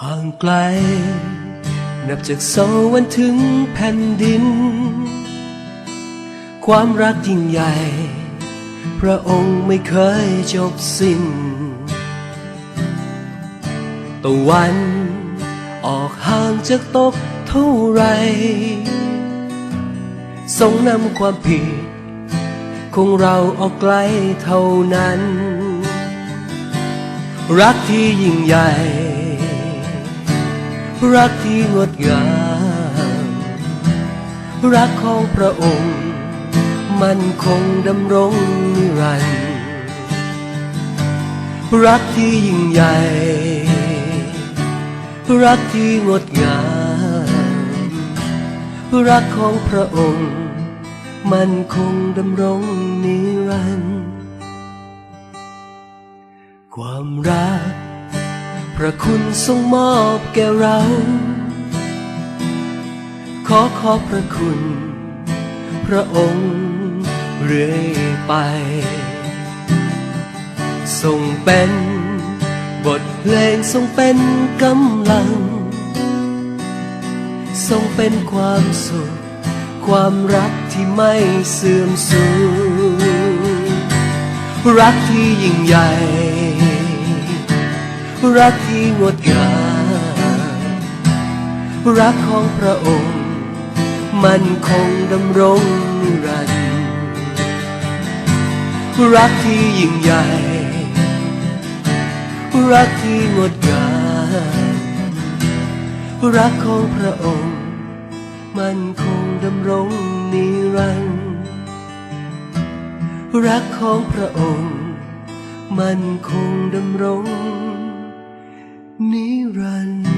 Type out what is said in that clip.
ห่างไกล นับจากสวรรค์ถึงแผ่นดิน ความรักยิ่งใหญ่ พระองค์ไม่เคยจบสิ้นตะวันออกห่างจากตกเท่าไรทรงนำความผิดของเราออกไกลเท่านั้น รักที่ยิ่งใหญ่ รักที่งดงาม รักของพระองค์ มันคงดำรงนิรันดร์รักที่ยิ่งใหญ่ รักที่งดงาม รักของพระองค์ มันคงดำรงนิรันดร์ความรัก ระคุณทรงมอบแก่เรา ขอขอบพระคุณ พระองค์เรื่อยไปทรงเป็น บทเพลงทรงเป็นกำลัง ทรงเป็นความสุข ความรักที่ไม่เสื่อมสูญรักที่ยิ่งใหญ่ รักที่งดงามรักของพระองค์ มันคงดำรงนิรันดร์รักที่ยิ่งใหญ่ รักที่งดงามรักของพระองค์ มันคงดำรงนิรันดร์รักของพระองค์ มันคงดำรง นิรันดร์